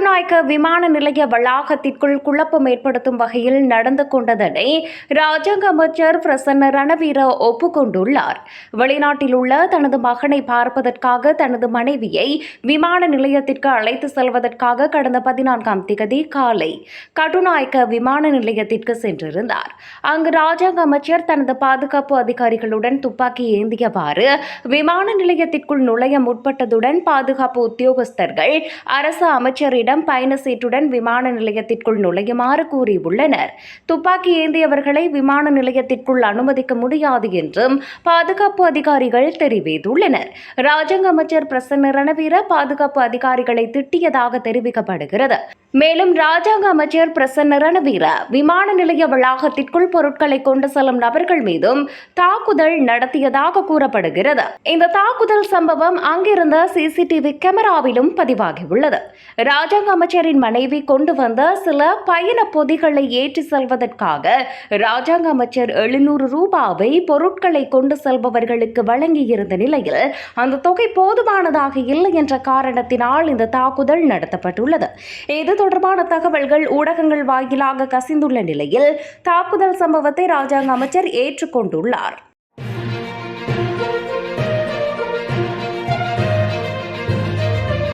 கட்டுநாயக்க விமான நிலைய வளாகத்திற்குள் குழப்பம் ஏற்படுத்தும் வகையில் நடந்து கொண்டதனை ராஜாங்க அமைச்சர் பிரசன்ன ரணவீர ஒப்புக்கொண்டுள்ளார். வெளிநாட்டில் உள்ள தனது மகனை பார்ப்பதற்காக தனது மனைவியை விமான நிலையத்திற்கு அழைத்து செல்வதற்காக கடந்த பதினான்காம் திகதி காலை கட்டுநாயக்க விமான நிலையத்திற்கு சென்றிருந்தார். அங்கு ராஜாங்க அமைச்சர் தனது பாதுகாப்பு அதிகாரிகளுடன் துப்பாக்கி ஏந்தியவாறு விமான நிலையத்திற்குள் நுழைய முற்பட்டதுடன் பாதுகாப்பு உத்தியோகஸ்தர்கள் அரசு அமைச்சரிடம் பயண சீட்டுடன் விமான நிலையத்திற்குள் நுழையுமாறு கூறியுள்ளனர். துப்பாக்கி ஏந்தியவர்களை விமான நிலையத்திற்குள் அனுமதிக்க முடியாது என்றும் பாதுகாப்பு அதிகாரிகள் தெரிவித்துள்ளனர். ராஜாங்க அமைச்சர் பிரசன்ன ரணவீர பாதுகாப்பு அதிகாரிகளை திட்டியதாக தெரிவிக்கப்படுகிறது. மேலும் ராஜாங்க அமைச்சர் பிரசன்ன ரணவீர விமான நிலைய வளாகத்திற்குள் பொருட்களை கொண்டு செல்லும் நபர்கள் மீதும் தாக்குதல் நடத்தியதாக கூறப்படுகிறது. இந்த தாக்குதல் சம்பவம் அங்கிருந்த சிசிடிவி கேமராவிலும் பதிவாகியுள்ளது. ராஜாங்க அமைச்சரின் மனைவி கொண்டு வந்த சில பயண பொதிகளை ஏற்றி செல்வதற்காக ராஜாங்க அமைச்சர் எழுநூறு ரூபாவை பொருட்களை கொண்டு செல்பவர்களுக்கு வழங்கியிருந்த நிலையில் அந்த தொகை போதுமானதாக இல்லை என்ற காரணத்தினால் இந்த தாக்குதல் நடத்தப்பட்டுள்ளது. இது தொடர்பான தகவல்கள் ஊடகங்கள் வாயிலாக கசிந்துள்ள நிலையில் தாக்குதல் சம்பவத்தை ராஜாங்க அமைச்சர் ஏற்றுக்கொண்டுள்ளார்.